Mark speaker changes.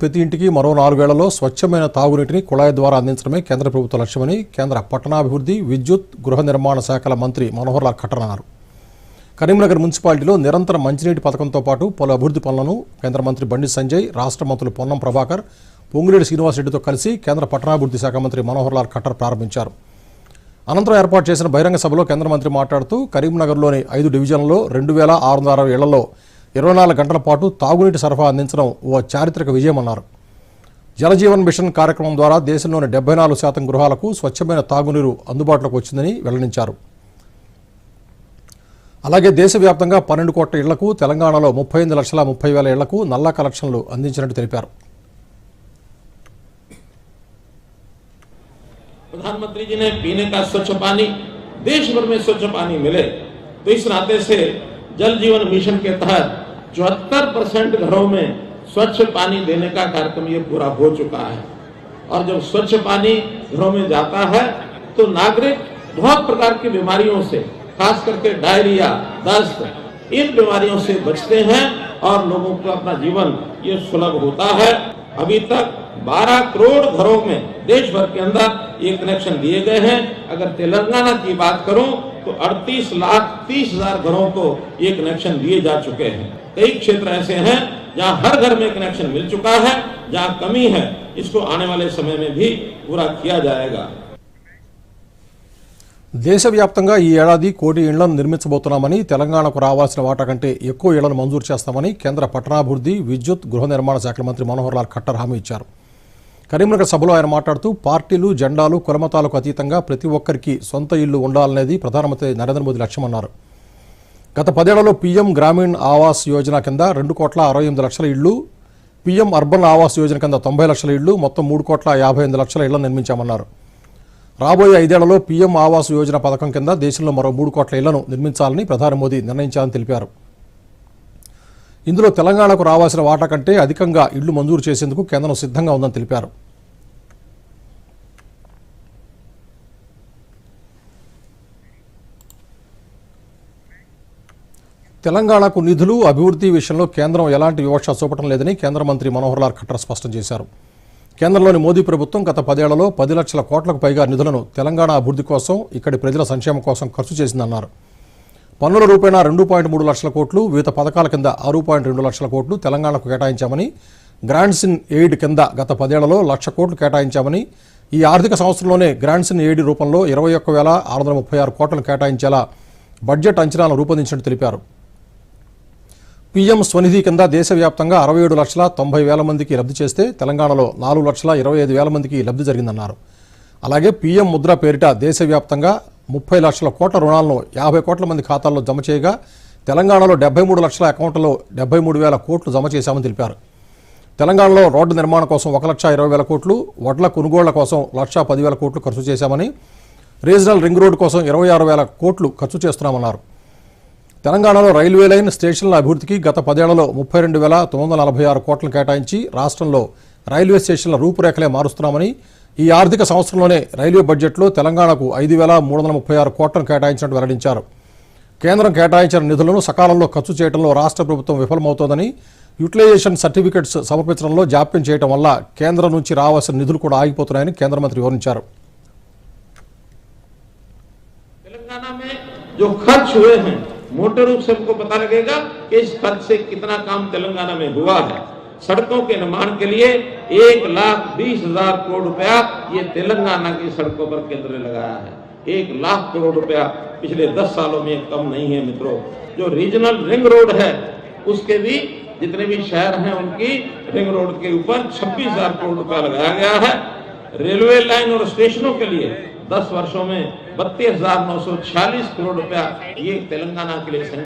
Speaker 1: ప్రతి ఇంటికి మరో నాలుగేళ్ళలో స్వచ్ఛమైన తాగునీటిని కుళాయి ద్వారా అందించడమే కేంద్ర ప్రభుత్వ లక్ష్యమని కేంద్ర పట్టణాభివృద్ధి విద్యుత్ గృహ నిర్మాణ శాఖల మంత్రి మనోహర్ లాల్ ఖట్టర్ అన్నారు. కరీంనగర్ మున్సిపాలిటీలో నిరంతర మంచినీటి పథకంతో పాటు పలు అభివృద్ధి పనులను కేంద్ర మంత్రి బండి సంజయ్ రాష్ట్ర మంత్రులు పొన్నం ప్రభాకర్ పొంగులేడు శ్రీనివాసరెడ్డితో కలిసి కేంద్ర పట్టణాభివృద్ధి శాఖ మంత్రి మనోహర్ లాల్ ఖట్టర్ ప్రారంభించారు. అనంతరం ఏర్పాటు చేసిన బహిరంగ సభలో కేంద్ర మంత్రి మాట్లాడుతూ కరీంనగర్లోని ఐదు డివిజన్లలో రెండు వేల ఆరు వందల అరవై ఇళ్ళలో ఇరవై నాలుగు గంటల పాటు తాగునీటి సరఫరా అందించడం ఓ చారిత్రక విజయమన్నారు జలజీవన్ మిషన్ కార్యక్రమం ద్వారా దేశంలోని డెబ్బై నాలుగు శాతం గృహాలకు స్వచ్ఛమైన తాగునీరు అందుబాటులోకి వచ్చిందని వెల్లడించారు అలాగే దేశవ్యాప్తంగా పన్నెండు కోట్ల ఇళ్లకు తెలంగాణలో ముప్పై ఎనిమిది లక్షల ముప్పై వేల ఇళ్లకు నల్లా కలెక్షన్లు అందించినట్టు తెలిపారు
Speaker 2: प्रधानमंत्री जी ने पीने का स्वच्छ पानी देश भर में स्वच्छ पानी मिले तो इस नाते से जल जीवन मिशन के तहत चौहत्तर परसेंट घरों में स्वच्छ पानी देने का कार्यक्रम ये पूरा हो चुका है। और जब स्वच्छ पानी घरों में जाता है तो नागरिक बहुत प्रकार की बीमारियों से, खास करके डायरिया, दस्त, इन बीमारियों से बचते हैं और लोगों को अपना जीवन ये सुलभ होता है। अभी तक 12 करोड़ घरों में देश भर के अंदर ये कनेक्शन दिए गए हैं। अगर तेलंगाना की बात करूँ तो 38 लाख 30 हज़ार घरों को ये कनेक्शन दिए जा चुके हैं। कई क्षेत्र ऐसे हैं जहां हर घर में कनेक्शन मिल चुका है जहां कमी है इसको आने वाले समय में भी पूरा किया जाएगा
Speaker 1: దేశవ్యాప్తంగా ఈ ఏడాది కోటి ఇళ్లను నిర్మించబోతున్నామని తెలంగాణకు రావాల్సిన వాటా కంటే ఎక్కువ ఇళ్లను మంజూరు చేస్తామని కేంద్ర పట్టణాభివృద్ధి విద్యుత్ గృహ నిర్మాణ శాఖల మంత్రి మనోహర్ లాల్ ఖట్టర్ హామీ ఇచ్చారు కరీంనగర్ సభలో ఆయన మాట్లాడుతూ పార్టీలు జెండాలు కులమతాలకు అతీతంగా ప్రతి ఒక్కరికి సొంత ఇల్లు ఉండాలనేది ప్రధానమంత్రి నరేంద్ర మోదీ లక్ష్యమన్నారు గత పదేళ్ళలో పీఎం గ్రామీణ ఆవాస్ యోజన కింద రెండు కోట్ల అరవై ఎనిమిది లక్షల ఇళ్ళు పీఎం అర్బన్ ఆవాస్ యోజన కింద తొంభై లక్షల ఇళ్ళు మొత్తం మూడు కోట్ల యాభై ఎనిమిది లక్షల ఇళ్ళను నిర్మించామన్నారు. రాబోయే ఐదేళ్ళలో పీఎం ఆవాస్ యోజన పథకం కింద దేశంలో మరో మూడు కోట్ల ఇళ్ళను నిర్మించాలని ప్రధాని మోదీ నిర్ణయించాలని తెలిపారు. ఇందులో తెలంగాణకు రావాల్సిన వాటా కంటే అధికంగా ఇళ్ళు మంజూరు చేసేందుకు కేంద్రం సిద్ధంగా ఉందని తెలిపారు. తెలంగాణకు నిధులు అభివృద్ధి విషయంలో కేంద్రం ఎలాంటి వివక్ష చూపటం లేదని కేంద్ర మంత్రి మనోహర్ లాల్ ఖట్టర్ స్పష్టం చేశారు. కేంద్రంలోని మోదీ ప్రభుత్వం గత పదేళ్ళలో పది లక్షల కోట్లకు పైగా నిధులను తెలంగాణ అభివృద్ధి కోసం ఇక్కడి ప్రజల సంక్షేమం కోసం ఖర్చు చేసిందన్నారు. పన్నుల రూపేణా రెండు పాయింట్ మూడు లక్షల కోట్లు వివిధ పథకాల కింద ఆరు పాయింట్ రెండు లక్షల కోట్లు తెలంగాణకు కేటాయించామని గ్రాండ్స్ ఇన్ ఎయిడ్ కింద గత పదేళ్ళలో లక్ష కోట్లు కేటాయించామని ఈ ఆర్థిక సంవత్సరంలోనే గ్రాంట్స్ ఇన్ ఎయిడ్ రూపంలో ఇరవై ఒక్క వేల ఆరు వందల ముప్పై ఆరు కోట్లను కేటాయించేలా బడ్జెట్ అంచనాలను రూపొందించినట్టు తెలిపారు. పీఎం స్వనిధి కింద దేశవ్యాప్తంగా అరవై ఏడు లక్షల తొంభై వేల మందికి లబ్ధి చేస్తే తెలంగాణలో నాలుగు లక్షల ఇరవై ఐదు వేల మందికి లబ్ధి జరిగిందన్నారు. అలాగే పీఎం ముద్ర పేరిట దేశవ్యాప్తంగా ముప్పై లక్షల కోట్ల రుణాలను యాభై కోట్ల మంది ఖాతాల్లో జమ చేయగా తెలంగాణలో డెబ్బై మూడు లక్షల అకౌంట్లలో డెబ్బై మూడు వేల కోట్లు జమ చేశామని తెలిపారు. తెలంగాణలో రోడ్డు నిర్మాణం కోసం ఒక లక్ష ఇరవై వేల కోట్లు వడ్ల కొనుగోళ్ళ కోసం లక్ష పదివేల కోట్లు ఖర్చు చేశామని రీజనల్ రింగ్ రోడ్డు కోసం ఇరవై ఆరు వేల కోట్లు ఖర్చు చేస్తున్నామన్నారు. తెలంగాణలో రైల్వే లైన్ స్టేషన్ల అభివృద్ధికి గత పదేళ్ళలో ముప్పై రెండు వేల తొమ్మిది వందల నలభై ఆరు కోట్లను కేటాయించి రాష్ట్రంలో రైల్వే స్టేషన్ల రూపురేఖలే మారుస్తున్నామని ఈ ఆర్థిక సంవత్సరంలోనే రైల్వే బడ్జెట్లో తెలంగాణకు ఐదు వేల మూడు వందల ముప్పై ఆరు కోట్లను కేటాయించినట్టు వెల్లడించారు. కేంద్రం కేటాయించిన నిధులను సకాలంలో ఖర్చు చేయడంలో రాష్ట్ర ప్రభుత్వం విఫలమవుతోందని యూటిలైజేషన్ సర్టిఫికెట్స్ సమర్పించడంలో జాప్యం చేయడం వల్ల కేంద్రం నుంచి రావాల్సిన నిధులు కూడా ఆగిపోతున్నాయని కేంద్ర మంత్రి వివరించారు.
Speaker 2: मोटे रूप से हमको पता लगेगा कि इस खर्च से कितना काम तेलंगाना में हुआ है। सड़कों के निर्माण के लिए एक लाख बीस हज़ार करोड़ रुपया ये तेलंगाना की सड़कों पर केंद्र ने लगाया है। एक लाख करोड़ रुपया पिछले दस सालों में कम नहीं है मित्रों। जो रीजनल रिंग रोड है, उसके भी जितने भी शहर हैं उनकी रिंग रोड के ऊपर छब्बीस हज़ार करोड़ रुपया लगाया गया है। रेलवे लाइन और स्टेशनों के लिए 10 वर्षों में बत्तीस हज़ार नौ सौ छियालीस करोड़ रुपया ये तेलंगाना के लिए